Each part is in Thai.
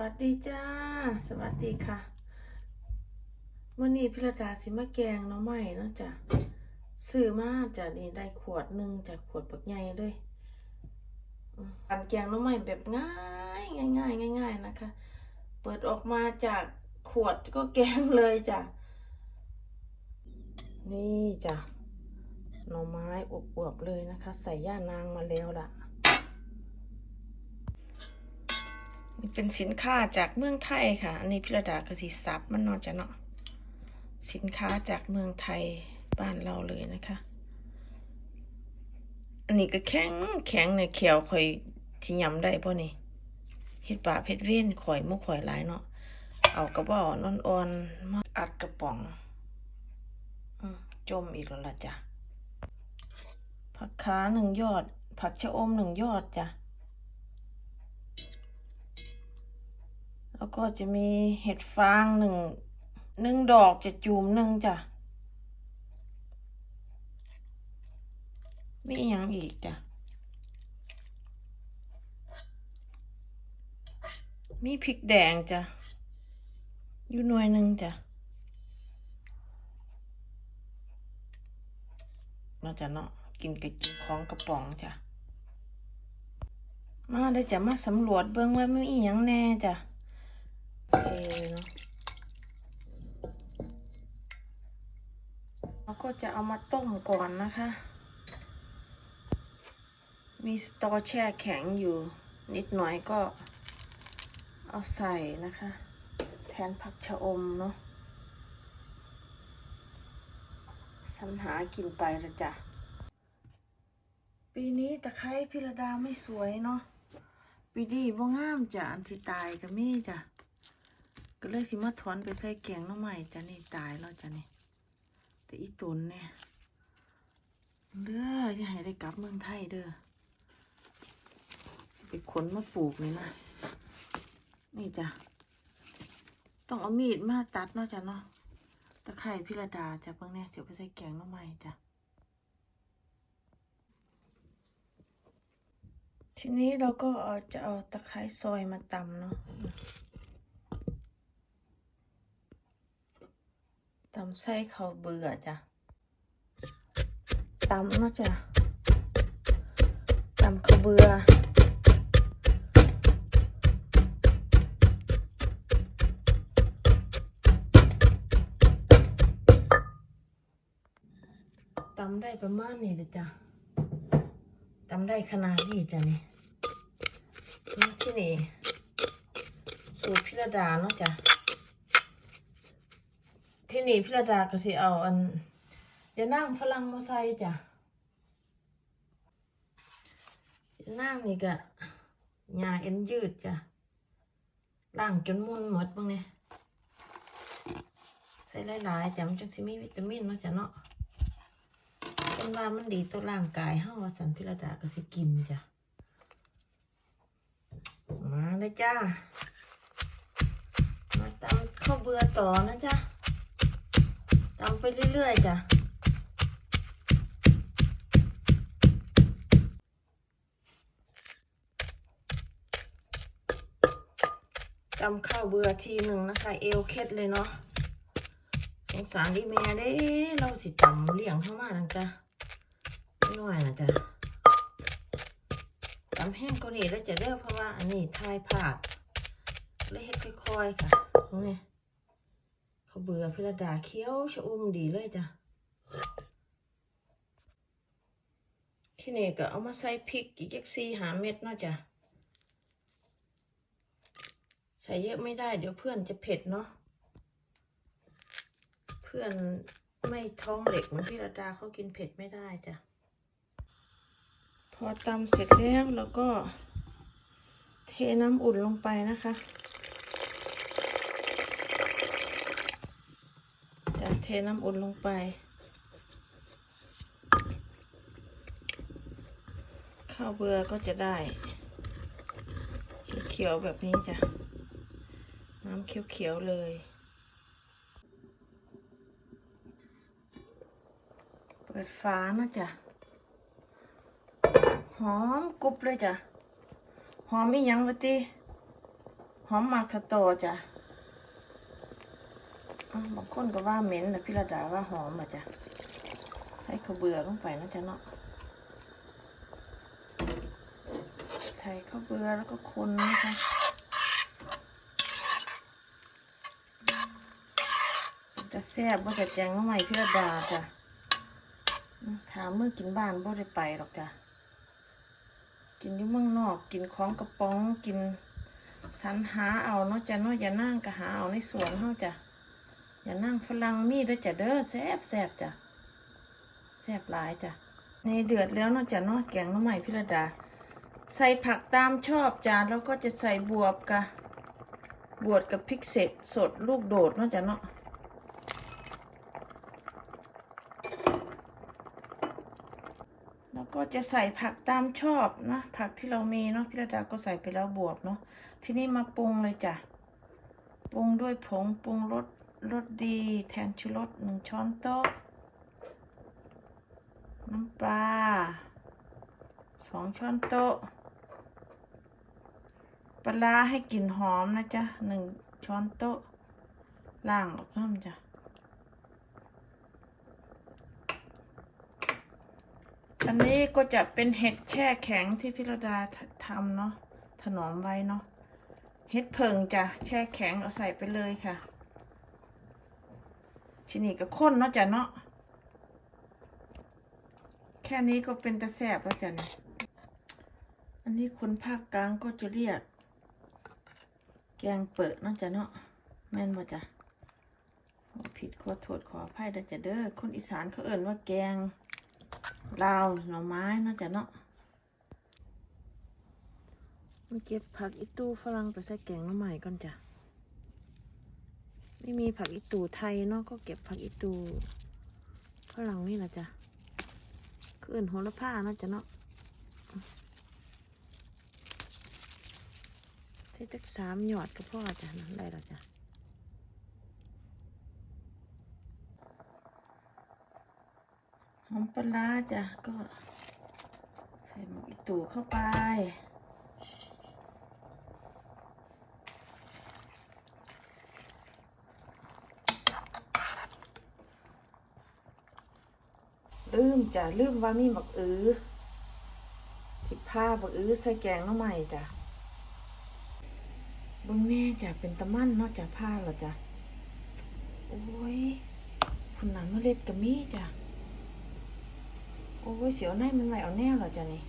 วัสดีจ้า สวัสดีค่ะวันนี้พิรดาสิมาแกงหน้องใหม่เนาะจ้ะซื้อมาจ้ะนี่ได้ขวดหนึ่งจากขวดบักใหญ่เลยการแกงหน้องใหม่แบบง่ายง่ายง่ายง่ายนะคะ เปิดออกมาจากขวดก็แกงเลยจ้ะนี่จ้ะหน่อไม้อวบๆเลยนะคะ ใส่ย่านางมาแล้วล่ะ นี่เป็นสินค้าจากเมืองไทยค่ะ อันนี้พิรดากสิซับมันนอนจะเนาะ สินค้าจากเมืองไทยบ้านเราเลยนะคะ อันนี้ก็แข็งแข็งในเขียวข่อยที่ยำได้ป่ะนี่เห็ดปลาเผ็ดเว้นข่อยมุกข่อยหลายเนาะ เอากระบอกนอนอ่อนๆมาอัดกระป๋องอจมอีกแล้วล่ะจ้ะ ผักขาหนึ่งยอด ผักชะอมหนึ่งยอดจ้ะ แล้วก็จะมีเห็ดฟางหนึ่งหนึ่งดอกจะจูมหนึ่งจ้ะ มีอหยังอีกจ้ะ มีพริกแดงจ้ะ อยู่หน่วยหนึ่งจ้ะเราจะเนาะกินกับกินของกระป๋องจ้ะ มาได้จะมาสำรวจเบิ่งว่ามีอหยังแน่จ้ะ เทเนาะแล้วก็จะเอามาต้มก่อนนะคะ มีสตอแช่แข็งอยู่นิดหน่อยก็เอาใส่นะคะ แทนผักชะอมเนาะสรรหากินไปละจ้ะ ปีนี้ตะไคร้พิรดาไม่สวยเนาะปีนี้บ่งามจ้ะอันสิตายก็มีจ้ะ ก็เลยสิมาถอนไปใส่แกงน้องใหม่จ้ะนี่ตายแล้วจ้ะนี่แต่อีตุนเนี่ยเด้ออย่าให้ได้กลับเมืองไทยเด้อสิไปขนมาปลูกนี่นะนี่จ้ะต้องเอามีดมาตัดเนาะจ้ะเนาะตะไคร่พิรดาจ้ะเพิ่งเนี่ยเดี๋ยวไปใส่แกงน้องใหม่จ้ะทีนี้เราก็เอาจะเอาตะไคร้ซอยมาตำเนาะ ตำไส้เขาเบื่อจ้ะตำเนาะจ้ะตำเขาเบื่อตำได้ประมาณนี้เลยจ้ะตำได้ขนาดนี้จ้ะนี่นี่ที่นี่ สูตรพิรดาเนาะจ้ะ ที่นี่พิรดาก็สิเอาอันเดี๋ยวนั่งฝรั่งมาใส่จ้ะยนั่งนี่ก็หญ้าเอ็นยืดจ้ะล่างจนมุนหมดบ้างเนี่ยใส่หลายๆจ้ะมันจังสิมีวิตามินเนาะจ้ะเนาะเป็นว่ามันดีต่อร่างกายเฮาว่าสันพิรดาก็สิกินจ้ะมาเลยจ้ามาตำข้าวเบื่อต่อนะจ้ะ ไปเรื่อยๆจ้ะตำข้าวเบื่อทีหนึ่งนะคะ เอวเคล็ดเลยเนาะสงสารอีแม่เด้ เราสิตำเลี้ยงเข้ามานังจ้ะน้อยนะจ้ะตำแห้งกว่านี้แล้วจะเด้อเพราะว่าอันนี้ทายผาดเลยเฮ็ดค่อยๆค่ะตรงนี้ เขาเบื่อพิรดาเคี้ยวชะอุ่มดีเลยจ้ะ ที่นี่ก็เอามาใส่พริกอีกจักซี่หาเม็ดเนาะจ้ะ ใส่เยอะไม่ได้เดี๋ยวเพื่อนจะเผ็ดเนาะ เพื่อนไม่ท้องเหล็กเหมือนพิรดาเขากินเผ็ดไม่ได้จ้ะ พอตำเสร็จแล้วแล้วก็เทน้ำอุ่นลงไปนะคะ จะเท น้ำอุ่นลงไป ข้าวเบื่อก็จะได้เขียวแบบนี้จ้ะ น้ำเขียวๆเลยเปิดฝานะจ๊ะ หอมกรุบเลยจ้ะ หอมอีหยังวะติหอมหมากสตอจ้ะ บางคนก็ว่าเหม็นแต่พี่ระดาว่าหอมอะจ้ะใส่ข้าวเบื่อลงไปนะจ๊ะเนาะใส่ข้าวเบื่อแล้วก็คนนะคะจะแซ่บบ่จะแจงมาใหม่พี่ระดาจ้ะถามเมื่อกินบ้านบ่ได้ไปหรอกจ้ะกินอยู่เมืองนอกกินของกระป๋องกินสรรหาเอาเนาะจ้ะเนาะอย่านั่งก็หาเอาในสวนเฮาจ้ะ อย่านั่งฝรั่งมีด้อจ้ะเด้อแซ่บแซ่บจ้ะแซ่บหลายจ้ะในเดือดแล้วนาะจ้ะเนาะแกงน้ำใหม่พี่ระดา ใส่ผักตามชอบจ้ะแล้วก็จะใส่บวบกะบวบกับพริกเสดสดลูกโดดนาะจ้ะเนาะแล้วก็จะใส่ผักตามชอบนะผักที่เรามีเนาะพี่ระดาก็ใส่ไปแล้วบวบเนาะทีนี้มาปรุงเลยจ้ะปรุงด้วยผงปรุงรส รสดีแทนชูรสหนึ่งช้อนโต๊ะ น้ำปลาสองช้อนโต๊ะ ปลาให้กลิ่นหอมนะจ๊ะหนึ่งช้อนโต๊ะล่างออกน้ำจ้ะอันนี้ก็จะเป็นเห็ดแช่แข็งที่พิรดาทำเนาะถนอมไว้เนาะเห็ดเพิงจ้ะแช่แข็งเอาใส่ไปเลยค่ะ ทีนี้ก็ข้นเนาะจ้ะเนาะ แค่นี้ก็เป็นตะแสบแล้วจ้ะเนี่ยอันนี้คนภาคกลางก็จะเรียก แกงเปิดเนาะจ้ะเนาะ แม่นบ่จ้ะผิดขอโทษขออภัยด้จ้ะเด้อ คนอีสานเขาเอ่นว่าแกงลาวหน่อไม้เนาะจ้ะเนาะมาเก็บผักอีตูฝรั่งไปใส่แกงหน้ำใหม่ก่อนจ้ะ ไม่มีผักอีตูไทยเนาะก็เก็บผักอีตูฝรั่งนี่แหละจ้ะคืออื่นโหระพาเนาะจ้ะเนาะใช้จักสามหยอดก็พอจ้ะนั่นได้แล้วจ้ะหอมปลาจ้ะก็ใส่หมกอีตูเข้าไป ลืมจ้ะลืมว่ามีหมักอื้อสิบผ้าบักอื้อใส่แกงน้ำใหม่จ้ะบิ่งแน่จ้ะเป็นตะมั่นเนาะจ้ะผ้าเหรอจ้ะโอ้ยคุณน้ำเมล็ดกะมีจ้ะโอ้ยเสียวในมันไหวเอาแน่เหรอจ้ะนี่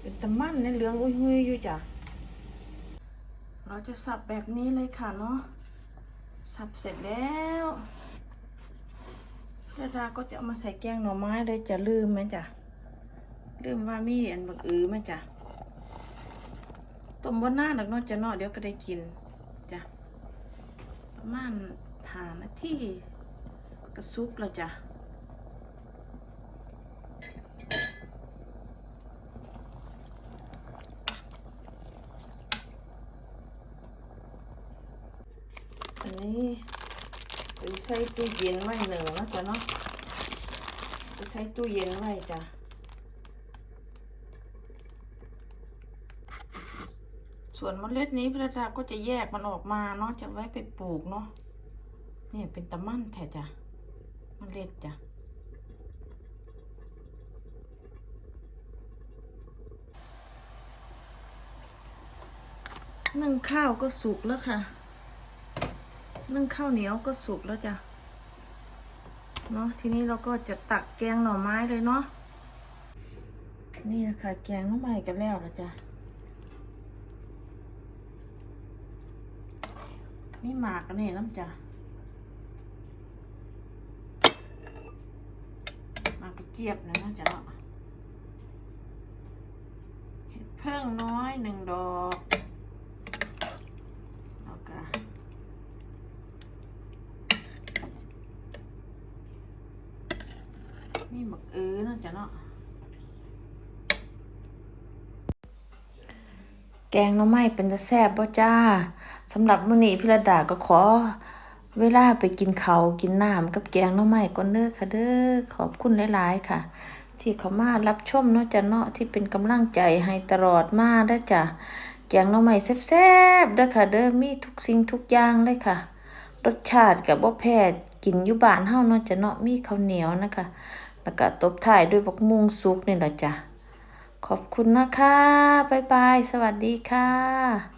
เป็นตะมั่นในเหลืองอุ้ยหุยอยู่จ้ะเราจะสับแบบนี้เลยค่ะเนาะสับเสร็จแล้ว เจดาก็จะเอามาใส่แกงหน่อไม้เลยจะลืมไหมจ้ะลืมว่ามีอันบักอือไหมจ้ะต้มบนหน้าหนักนาะจะนาะเดี๋ยวก็ได้กินจ้ะประมาณหานาทีกระซุกแล้วจ้ะอันนี้ ใส่ตู้เย็นไว้หนึ่งนะจ๊ะเนาะไปใส่ตู้เย็นไว้จ้ะส่วนเมล็ดนี้พระดาก็จะแยกมันออกมาเนาะจะไว้ไปปลูกเนาะเนี่ยเป็นตะมั่นแท้จ้ะเมล็ดจ้ะนึ่งข้าวก็สุกแล้วค่ะ นึ่งข้าวเหนียวก็สุกแล้วจ้ะเนาะทีนี้เราก็จะตักแกงหน่อไม้เลยเนาะนี่นะคะแกงหน่อไม้กันแล้วละจ้ะมีหมากกันนี่น้ำจ้ะหมากกระเจี๊ยบนะนะจ๊ะเนาะเห็ดเพิ่งน้อยหนึ่งดอกแล้วก็ มีหมึกเออน่าจะเนาะแกงน้ำไม้เป็นตะแซ่บบ่จ้าสำหรับมื้อนี้พี่ระดาก็ขอ เวลาไปกินเขากินน้ำกับแกงน้ำไม้ก่อนเด้อค่ะเด้อขอบคุณหลายๆค่ะ ที่เขามารับชมเนาะจ้ะเนาะที่เป็นกำลังใจให้ตลอดมาเด้อจ้ะแกงน่อไม้แซ่บๆเด้อค่ะ เด้อมีทุกสิ่งทุกอย่างเลยค่ะ รสชาติก็บ่แพ้กินอยู่บ้านเฮาเนาะจ้ะเนาะมีข้าวเหนียวนะคะ แล้วก็ตบท้ายด้วยบักมุงซุกนี่แหละจ้ะ ขอบคุณนะคะ บ๊ายบาย สวัสดีค่ะ